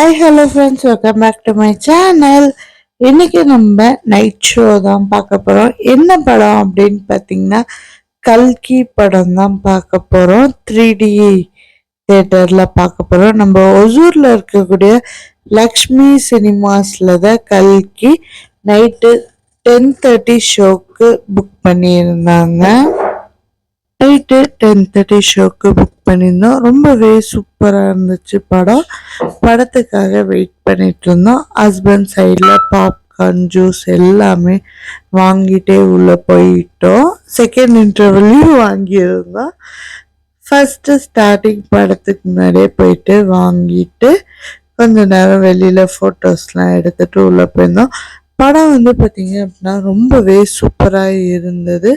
Hi hello friends welcome back to my channel இன்னைக்கு நம்ம night show தான் பார்க்க போகிறோம் என்ன படம் அப்படின்னு பார்த்தீங்கன்னா கல்கி படம் தான் பார்க்க போகிறோம் த்ரீ டி தேட்டரில் பார்க்க போகிறோம் நம்ம ஒசூரில் இருக்கக்கூடிய லக்ஷ்மி சினிமாஸில் தான் கல்கி நைட்டு டென் தேர்ட்டி ஷோக்கு புக் பண்ணியிருந்தாங்க. நைட்டு டென் தேர்ட்டி ஷோக்கு புக் பண்ணியிருந்தோம். ரொம்பவே சூப்பராக இருந்துச்சு படம். படத்துக்காக வெயிட் பண்ணிட்டு இருந்தோம். ஹஸ்பண்ட் சைடில் பாப்கார்ன் ஜூஸ் எல்லாமே வாங்கிட்டே உள்ளே போயிட்டோம். செகண்ட் இன்டர்வல்லையும் வாங்கியிருந்தோம். ஃபஸ்ட்டு ஸ்டார்டிங் படத்துக்கு முன்னாடியே போயிட்டு வாங்கிட்டு கொஞ்ச நேரம் வெளியில் ஃபோட்டோஸ்லாம் எடுத்துகிட்டு உள்ளே போயிருந்தோம். படம் வந்து பார்த்திங்க அப்படின்னா ரொம்பவே சூப்பராக இருந்தது.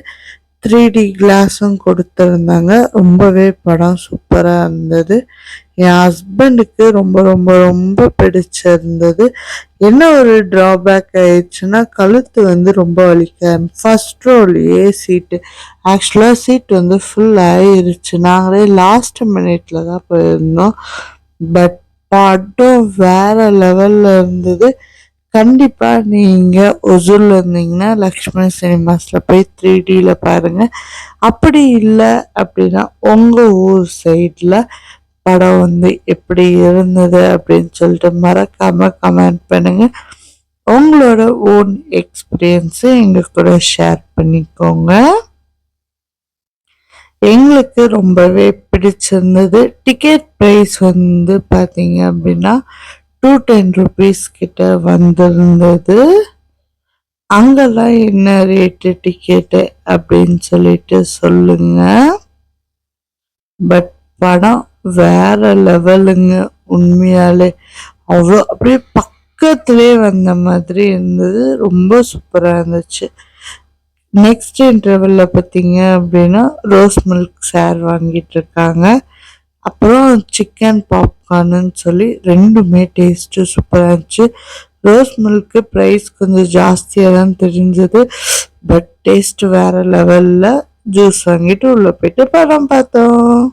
த்ரீ டி கிளாஸும் கொடுத்துருந்தாங்க. ரொம்பவே படம் சூப்பராக இருந்தது. என் ஹஸ்பண்டுக்கு ரொம்ப ரொம்ப ரொம்ப பிடிச்சிருந்தது. என்ன ஒரு ட்ராபேக் ஆயிடுச்சுன்னா கழுத்து வந்து ரொம்ப வலிக்க ஃபஸ்ட் ரோல் சீட்டு ஆக்சுவலாக சீட் வந்து ஃபுல் ஆயிருச்சு. நாங்களே லாஸ்ட் மினிட்ல தான் போயிருந்தோம். பட் படம் வேற லெவலில் இருந்தது. கண்டிப்பாக நீங்கள் ஒசூரில் இருந்தீங்கன்னா லக்ஷ்மணி சினிமாஸில் போய் த்ரீ டியில் பாருங்கள் அப்படி இல்லை அப்படின்னா உங்கள் ஊர் சைடில் படம் வந்து எப்படி இருந்தது அப்படின்னு சொல்லிட்டு மறக்காமல் கமெண்ட் பண்ணுங்கள் உங்களோட ஓன் எக்ஸ்பீரியன்ஸை எங்கள் கூட ஷேர் பண்ணிக்கோங்க. எங்களுக்கு ரொம்பவே பிடிச்சிருந்தது. டிக்கெட் ப்ரைஸ் வந்து பார்த்தீங்க அப்படின்னா டூ டென் ருபீஸ் கிட்ட வந்திருந்தது. அங்கெல்லாம் என்ன ரேட்டு டிக்கெட்டு அப்படின்னு சொல்லிட்டு சொல்லுங்க. பட் படம் வேற லெவலுங்க உண்மையாலே. அவ்வளோ அப்படியே பக்கத்துலேயே வந்த மாதிரி இருந்தது. ரொம்ப சூப்பராக இருந்துச்சு. நெக்ஸ்ட் இன்டர்வலில் பார்த்தீங்க அப்படின்னா ரோஸ் மில்க் சேர் வாங்கிட்டு இருக்காங்க. அப்புறம் சிக்கன் பாப்கார்னுன்னு சொல்லி ரெண்டுமே டேஸ்ட்டு சூப்பராக இருந்துச்சு. ரோஸ் மில்க்கு ப்ரைஸ் கொஞ்சம் ஜாஸ்தியாக தான் தெரிஞ்சது. பட் டேஸ்ட் வேறு லெவலில் ஜூஸ் வாங்கிட்டு உள்ளே போயிட்டு படம் பார்த்தோம்.